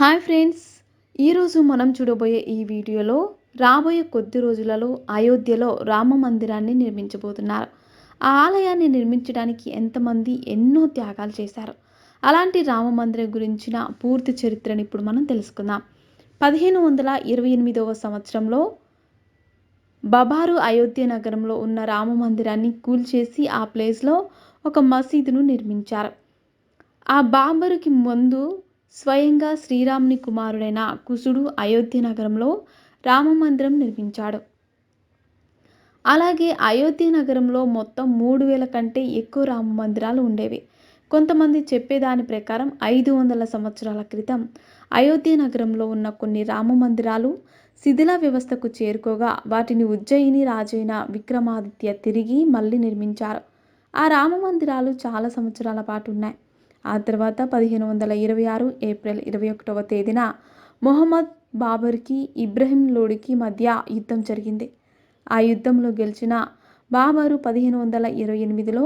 Hi friends ఈరోజు మనం చూడబోయే ఈ వీడియోలో రాబోయే కొద్ది రోజులలో అయోధ్యలో రామ మందిరాన్ని నిర్మించబోతున్నారు. ఆ ఆలయాన్ని నిర్మించడానికి ఎంతమంది ఎన్నో త్యాగాలు చేశారు. అలాంటి రామ మందిరం గురించిన పూర్తి చరిత్రను ఇప్పుడు మనం తెలుసుకుందాం. పదిహేను వందల ఇరవై ఎనిమిదవ సంవత్సరంలో బబారు అయోధ్య నగరంలో ఉన్న రామ మందిరాన్ని కూల్చేసి ఆ ప్లేస్లో ఒక మసీదును నిర్మించారు. ఆ బాబరుకి ముందు స్వయంగా శ్రీరాముని కుమారుడైన కుశుడు అయోధ్య నగరంలో రామమందిరం నిర్మించాడు. అలాగే అయోధ్య నగరంలో మొత్తం మూడు వేల కంటే ఎక్కువ రామ మందిరాలు ఉండేవి. కొంతమంది చెప్పేదాని ప్రకారం ఐదు వందల సంవత్సరాల క్రితం అయోధ్య నగరంలో ఉన్న కొన్ని రామ మందిరాలు శిథిల వ్యవస్థకు చేరుకోగా వాటిని ఉజ్జయిని రాజైన విక్రమాదిత్య తిరిగి మళ్ళీ నిర్మించారు. ఆ రామ మందిరాలు చాలా సంవత్సరాల పాటు ఉన్నాయి. ఆ తర్వాత పదిహేను వందల ఇరవై ఆరు ఏప్రిల్ ఇరవై ఒకటవ తేదీన మొహమ్మద్ బాబర్కి ఇబ్రహీం లోడికి మధ్య యుద్ధం జరిగింది. ఆ యుద్ధంలో గెలిచిన బాబరు పదిహేను వందల ఇరవై ఎనిమిదిలో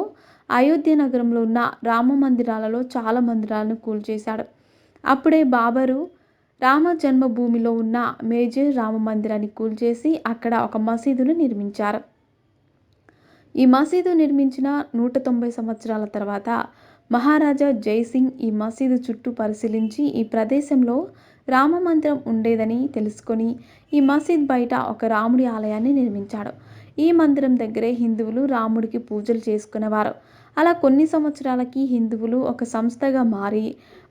అయోధ్య నగరంలో ఉన్న రామ మందిరాలలో చాలా మందిరాలను కూల్చేశాడు. అప్పుడే బాబరు రామ జన్మభూమిలో ఉన్న మేజర్ రామ మందిరాన్ని కూల్చేసి అక్కడ ఒక మసీదును నిర్మించారు. ఈ మసీదు నిర్మించిన నూట తొంభై సంవత్సరాల తర్వాత మహారాజా జైసింగ్ ఈ మసీదు చుట్టూ పరిశీలించి ఈ ప్రదేశంలో రామ మందిరం ఉండేదని తెలుసుకొని ఈ మసీద్ బయట ఒక రాముడి ఆలయాన్ని నిర్మించాడు. ఈ మందిరం దగ్గరే హిందువులు రాముడికి పూజలు చేసుకునేవారు. అలా కొన్ని సంవత్సరాలకి హిందువులు ఒక సంస్థగా మారి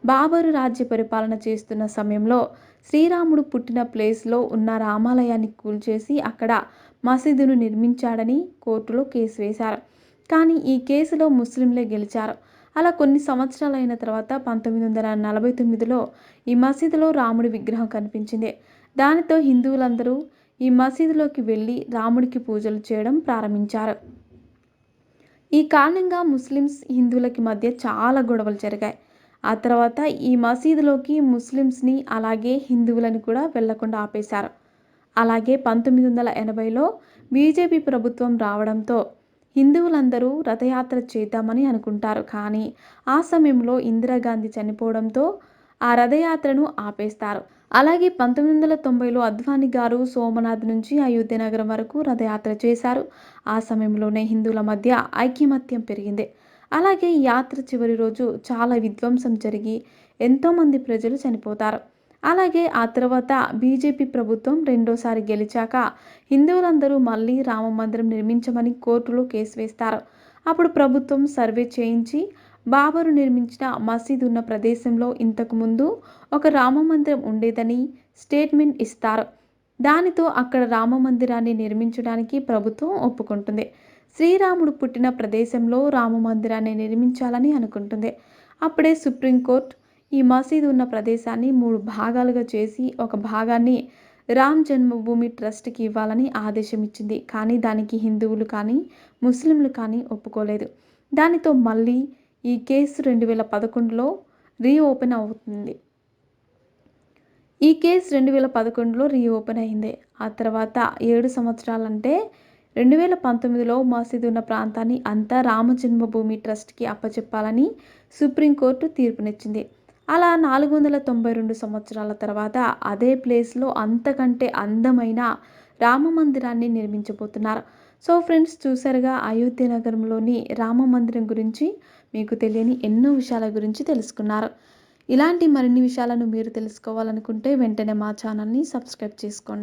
బాబరు రాజ్య పరిపాలన చేస్తున్న సమయంలో శ్రీరాముడు పుట్టిన ప్లేస్లో ఉన్న రామాలయాన్ని కూల్చేసి అక్కడ మసీదును నిర్మించాడని కోర్టులో కేసు వేశారు. కానీ ఈ కేసులో ముస్లింలే గెలిచారు. అలా కొన్ని సంవత్సరాలు అయిన తర్వాత పంతొమ్మిది వందల నలభై తొమ్మిదిలో ఈ మసీదులో రాముడి విగ్రహం కనిపించింది. దానితో హిందువులందరూ ఈ మసీదులోకి వెళ్ళి రాముడికి పూజలు చేయడం ప్రారంభించారు. ఈ కారణంగా ముస్లిమ్స్ హిందువులకి మధ్య చాలా గొడవలు జరిగాయి. ఆ తర్వాత ఈ మసీదులోకి ముస్లిమ్స్ని అలాగే హిందువులను కూడా వెళ్ళకుండా ఆపేశారు. అలాగే పంతొమ్మిది వందల ఎనభైలో బీజేపీ ప్రభుత్వం రావడంతో హిందువులందరూ రథయాత్ర చేద్దామని అనుకుంటారు. కానీ ఆ సమయంలో ఇందిరాగాంధీ చనిపోవడంతో ఆ రథయాత్రను ఆపేస్తారు. అలాగే పంతొమ్మిది వందల తొంభైలో అద్వాని గారు సోమనాథ్ నుంచి అయోధ్య నగరం వరకు రథయాత్ర చేశారు. ఆ సమయంలోనే హిందువుల మధ్య ఐక్యమత్యం పెరిగింది. అలాగే యాత్ర చివరి రోజు చాలా విధ్వంసం జరిగి ఎంతోమంది ప్రజలు చనిపోతారు. అలాగే ఆ తర్వాత బీజేపీ ప్రభుత్వం రెండోసారి గెలిచాక హిందువులందరూ మళ్ళీ రామ మందిరం నిర్మించమని కోర్టులో కేసు వేస్తారు. అప్పుడు ప్రభుత్వం సర్వే చేయించి బాబరు నిర్మించిన మసీదు ఉన్న ప్రదేశంలో ఇంతకుముందు ఒక రామ మందిరం ఉండేదని స్టేట్మెంట్ ఇస్తారు. దానితో అక్కడ రామ మందిరాన్ని నిర్మించడానికి ప్రభుత్వం ఒప్పుకుంటుంది. శ్రీరాముడు పుట్టిన ప్రదేశంలో రామ మందిరాన్ని నిర్మించాలని అనుకుంటుంది. అప్పుడే సుప్రీంకోర్టు ఈ మసీదు ఉన్న ప్రదేశాన్ని మూడు భాగాలుగా చేసి ఒక భాగాన్ని రామ్ జన్మభూమి ట్రస్ట్కి ఇవ్వాలని ఆదేశం ఇచ్చింది. కానీ దానికి హిందువులు కానీ ముస్లింలు కానీ ఒప్పుకోలేదు. దానితో మళ్ళీ ఈ కేసు రెండు వేల పదకొండులో రీఓపెన్ అవుతుంది. ఈ కేసు రెండు వేల పదకొండులో రీఓపెన్ అయింది. ఆ తర్వాత ఏడు సంవత్సరాలంటే రెండు వేల పంతొమ్మిదిలో మసీదు ఉన్న ప్రాంతాన్ని అంతా రామ జన్మభూమి ట్రస్ట్కి అప్పచెప్పాలని సుప్రీంకోర్టు తీర్పునిచ్చింది. అలా నాలుగు వందల తొంభై రెండు సంవత్సరాల తర్వాత అదే ప్లేస్లో అంతకంటే అందమైన రామ మందిరాన్ని నిర్మించబోతున్నారు. సో ఫ్రెండ్స్ చూసారుగా అయోధ్య నగరంలోని రామ మందిరం గురించి మీకు తెలియని ఎన్నో విషయాల గురించి తెలుసుకున్నారు. ఇలాంటి మరిన్ని విషయాలను మీరు తెలుసుకోవాలనుకుంటే వెంటనే మా ఛానల్ని సబ్స్క్రైబ్ చేసుకోండి.